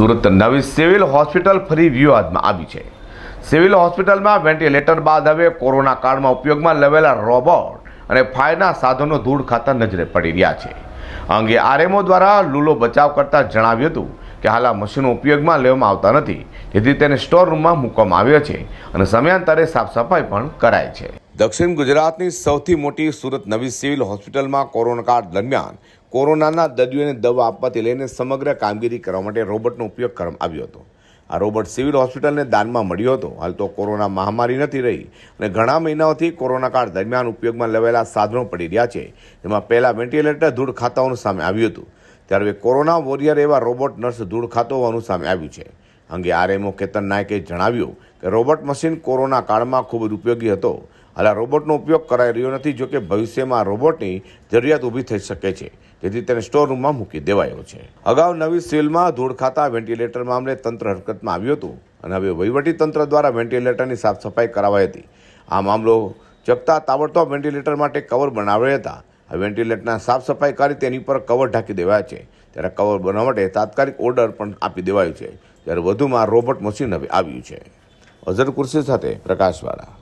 સુરત નવી civil hospital ફરી વિવાદમાં આવી છે. સિવિલ હોસ્પિટલમાં વેન્ટિલેટર બાદ હવે કોરોના કાળમાં ઉપયોગમાં લેવાયેલા રોબોટ અને ફાયરના સાધનો ધૂળ ખાતા નજરે પડી રહ્યા છે. અંગે આરએમઓ દ્વારા લૂલો બચાવ કરતા જણાવ્યું હતું કે હાલ આ મશીનો ઉપયોગમાં લેવામાં આવતા નથી, જેથી તેને સ્ટોર રૂમમાં મૂકવામાં આવ્યા છે અને સમયાંતરે સાફ સફાઈ પણ કરાય છે. દક્ષિણ ગુજરાતની સૌથી મોટી સુરત નવી સિવિલ હોસ્પિટલમાં કોરોના કાળ દરમિયાન કોરોનાના દર્દીઓને દવા આપવાથી લઈને સમગ્ર કામગીરી કરવા માટે રોબોટનો ઉપયોગ કરવામાં આવ્યો હતો. આ રોબોટ સિવિલ હોસ્પિટલને દાનમાં મળ્યો હતો. હાલ તો કોરોના મહામારી નથી રહી અને ઘણા મહિનાઓથી કોરોના કાળ દરમિયાન ઉપયોગમાં લેવાયેલા સાધનો પડી રહ્યા છે. જેમાં પહેલાં વેન્ટિલેટર ધૂળ ખાતાઓનું સામે આવ્યું હતું. ત્યારે કોરોના વોરિયર એવા રોબોટ નર્સ ધૂળ ખાતો હોવાનું સામે આવ્યું છે. અંગે આરએમઓ કેતન નાયકે જણાવ્યું કે રોબોટ મશીન કોરોના કાળમાં ખૂબ જ ઉપયોગી હતો. હાલ રોબોટનો ઉપયોગ કરાઈ રહ્યો નથી, જોકે ભવિષ્યમાં રોબોટની જરૂરિયાત ઊભી થઈ શકે છે. જેથી તેને સ્ટોર રૂમમાં મૂકી દેવાયો છે. અગાઉ નવી સિવિલમાં ધૂળ ખાતા વેન્ટિલેટર મામલે તંત્ર હરકતમાં આવ્યું હતું અને હવે વહીવટી તંત્ર દ્વારા વેન્ટિલેટરની સાફ સફાઈ કરાવાઈ હતી. આ મામલો ચકતા તાબડતોબ વેન્ટિલેટર માટે કવર બનાવ્યા હતા. આ વેન્ટિલેટરના સાફ સફાઈ કરી તેની પર કવર ઢાંકી દેવાયા છે. ત્યારે કવર બનાવવા માટે તાત્કાલિક ઓર્ડર પણ આપી દેવાયો છે. ત્યારે વધુમાં રોબોટ મશીન હવે આવ્યું છે. અઝર કુર્સી સાથે પ્રકાશવાળા.